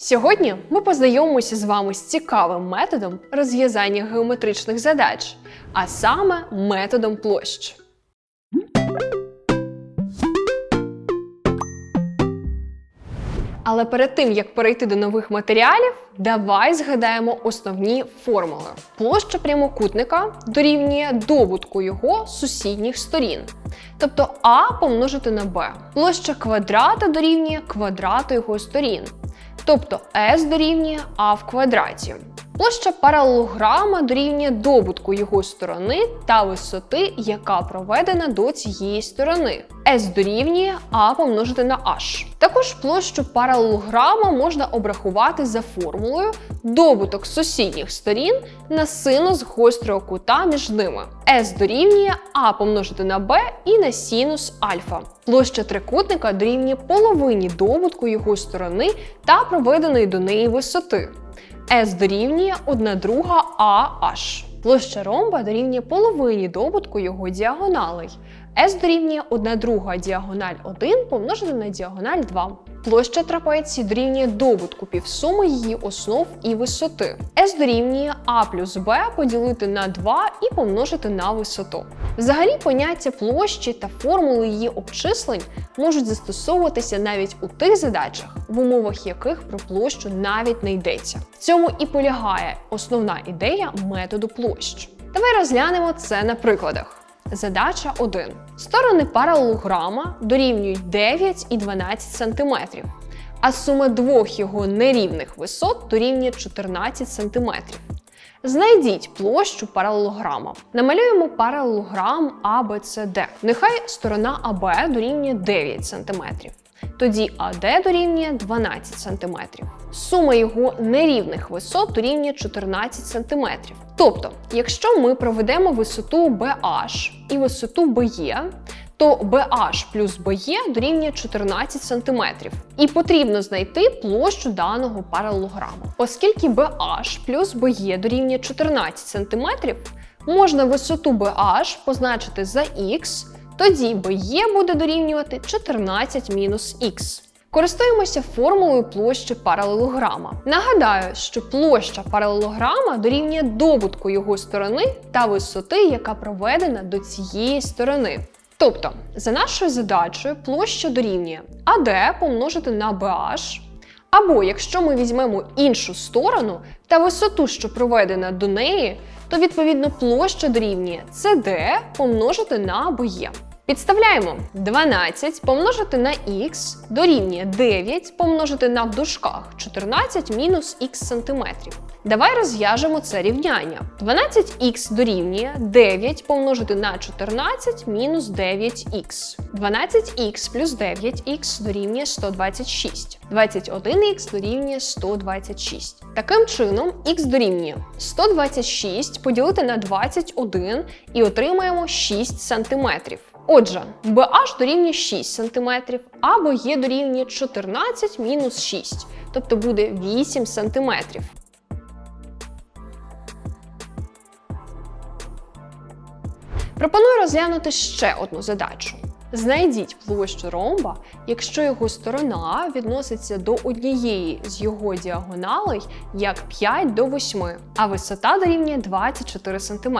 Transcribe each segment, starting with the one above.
Сьогодні ми познайомимося з вами з цікавим методом розв'язання геометричних задач, а саме методом площ. Але перед тим як перейти до нових матеріалів, давай згадаємо основні формули. Площа прямокутника дорівнює добутку його сусідніх сторін, тобто А помножити на Б. Площа квадрата дорівнює квадрату його сторін, тобто s дорівнює а в квадраті. Площа паралелограма дорівнює добутку його сторони та висоти, яка проведена до цієї сторони. s дорівнює а помножити на h. Також площу паралелограма можна обрахувати за формулою добуток сусідніх сторін на синус гострого кута між ними. s дорівнює а помножити на b і на синус альфа. Площа трикутника дорівнює половині добутку його сторони та проведеної до неї висоти. S дорівнює 1 друга AH. Площа ромба дорівнює половині добутку його діагоналей. S дорівнює 1 друга діагональ 1 помножити на діагональ 2. Площа трапеції дорівнює добутку півсуми її основ і висоти. S дорівнює А плюс Б поділити на 2 і помножити на висоту. Взагалі, поняття площі та формули її обчислень можуть застосовуватися навіть у тих задачах, в умовах яких про площу навіть не йдеться. В цьому і полягає основна ідея методу площ. Давай розглянемо це на прикладах. Задача 1. Сторони паралелограма дорівнюють 9 і 12 см, а сума двох його нерівних висот дорівнює 14 см. Знайдіть площу паралелограма. Намалюємо паралелограм ABCD. Нехай сторона АБ дорівнює 9 см. Тоді АД дорівнює 12 см. Сума його нерівних висот дорівнює 14 см. Тобто, якщо ми проведемо висоту BH і висоту BE, то BH плюс BE дорівнює 14 см. І потрібно знайти площу даного паралелограму. Оскільки BH плюс BE дорівнює 14 см, можна висоту BH позначити за x, тоді BE буде дорівнювати 14 мінус х. Користуємося формулою площі паралелограма. Нагадаю, що площа паралелограма дорівнює добутку його сторони та висоти, яка проведена до цієї сторони. Тобто, за нашою задачею, площа дорівнює AD помножити на BH, або якщо ми візьмемо іншу сторону та висоту, що проведена до неї, то відповідно площа дорівнює CD помножити на BE. Підставляємо 12 помножити на х дорівнює 9 помножити на в дужках 14 мінус х сантиметрів. Давай розв'яжемо це рівняння. 12х дорівнює 9 помножити на 14 мінус 9х. 12х плюс 9х дорівнює 126. 21х дорівнює 126. Таким чином, х дорівнює 126 поділити на 21 і отримаємо 6 сантиметрів. Отже, BH дорівнює 6 см, а BE дорівнює 14 мінус 6, тобто буде 8 см. Пропоную розглянути ще одну задачу. Знайдіть площу ромба, якщо його сторона відноситься до однієї з його діагоналей як 5 до 8, а висота дорівнює 24 см.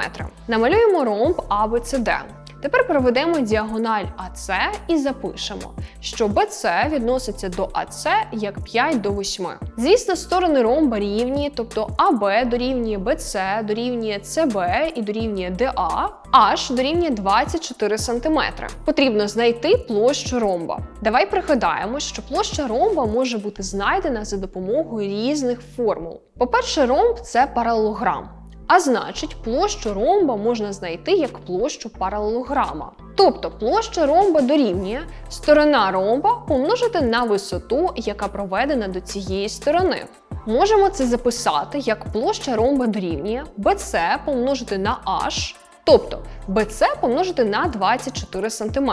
Намалюємо ромб ABCD. Тепер проведемо діагональ АС і запишемо, що BC відноситься до АС як 5 до 8. Звісно, сторони ромба рівні, тобто АБ дорівнює BC, дорівнює CB і дорівнює DA, H дорівнює 24 см. Потрібно знайти площу ромба. Давай пригадаємо, що площа ромба може бути знайдена за допомогою різних формул. По-перше, ромб це паралелограм. А значить, площу ромба можна знайти як площу паралелограма. Тобто площа ромба дорівнює сторона ромба помножити на висоту, яка проведена до цієї сторони. Можемо це записати як площа ромба дорівнює BC помножити на H, тобто BC помножити на 24 см.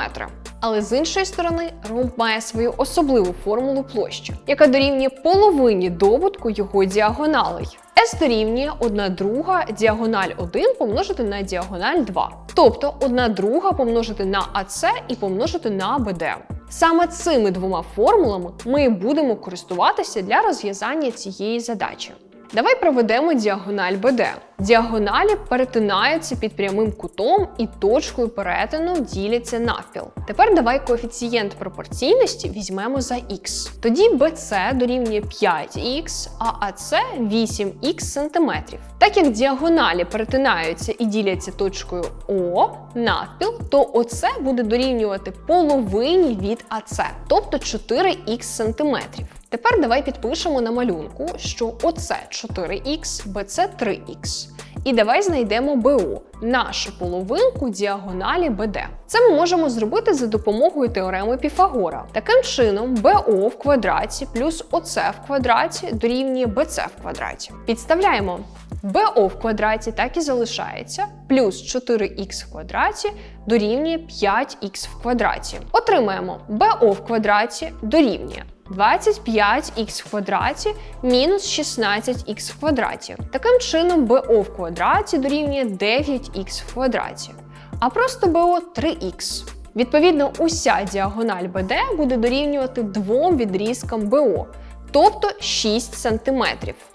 Але з іншої сторони, ромб має свою особливу формулу площі, яка дорівнює половині добутку його діагоналей. S дорівнює 1 друга діагональ 1 помножити на діагональ 2. Тобто 1 друга помножити на AC і помножити на BD. Саме цими двома формулами ми будемо користуватися для розв'язання цієї задачі. Давай проведемо діагональ БД. Діагоналі перетинаються під прямим кутом і точкою перетину діляться навпіл. Тепер давай коефіцієнт пропорційності візьмемо за х. Тоді BC дорівнює 5х, а AC 8х сантиметрів. Так як діагоналі перетинаються і діляться точкою О навпіл, то ОЦ буде дорівнювати половині від АЦ, тобто 4х сантиметрів. Тепер давай підпишемо на малюнку, що оце 4х, БЦ 3х. І давай знайдемо БО, нашу половинку діагоналі БД. Це ми можемо зробити за допомогою теореми Піфагора. Таким чином, БО в квадраті плюс ОЦ в квадраті дорівнює БЦ в квадраті. Підставляємо БО в квадраті так і залишається, плюс 4х в квадраті дорівнює 5х в квадраті. Отримаємо БО в квадраті дорівнює 25х в квадраті мінус 16х в квадраті. Таким чином, БО в квадраті дорівнює 9х в квадраті, а просто БО 3х. Відповідно, уся діагональ БД буде дорівнювати двом відрізкам БО, тобто 6 см.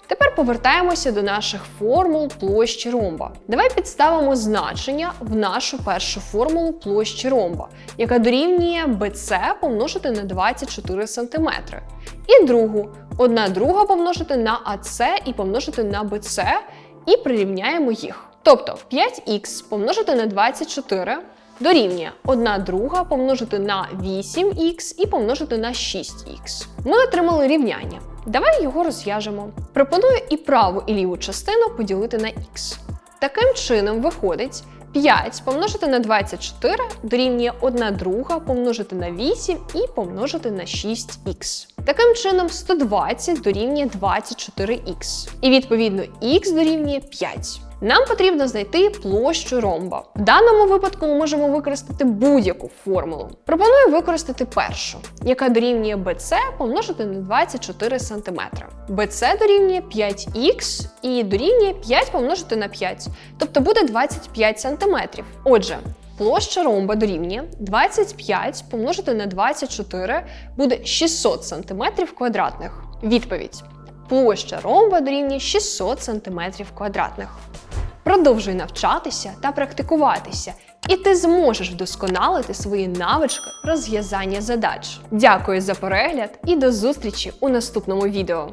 Тепер повертаємося до наших формул площі ромба. Давай підставимо значення в нашу першу формулу площі ромба, яка дорівнює BC помножити на 24 см. І другу 1 друга помножити на AC і помножити на BC, і прирівняємо їх. Тобто 5х помножити на 24 дорівнює 1 друга помножити на 8х і помножити на 6х. Ми отримали рівняння. Давай його розв'яжемо. Пропоную і праву, і ліву частину поділити на х. Таким чином виходить 5 помножити на 24 дорівнює 1 друга помножити на 8 і помножити на 6х. Таким чином 120 дорівнює 24х. І відповідно х дорівнює 5. Нам потрібно знайти площу ромба. В даному випадку ми можемо використати будь-яку формулу. Пропоную використати першу, яка дорівнює BC помножити на 24 см. BC дорівнює 5х і дорівнює 5 помножити на 5, тобто буде 25 см. Отже, Площа ромба дорівнює 25 помножити на 24 буде 600 см квадратних. Відповідь. Площа ромба дорівнює 600 см квадратних. Продовжуй навчатися та практикуватися, і ти зможеш вдосконалити свої навички розв'язання задач. Дякую за перегляд і до зустрічі у наступному відео.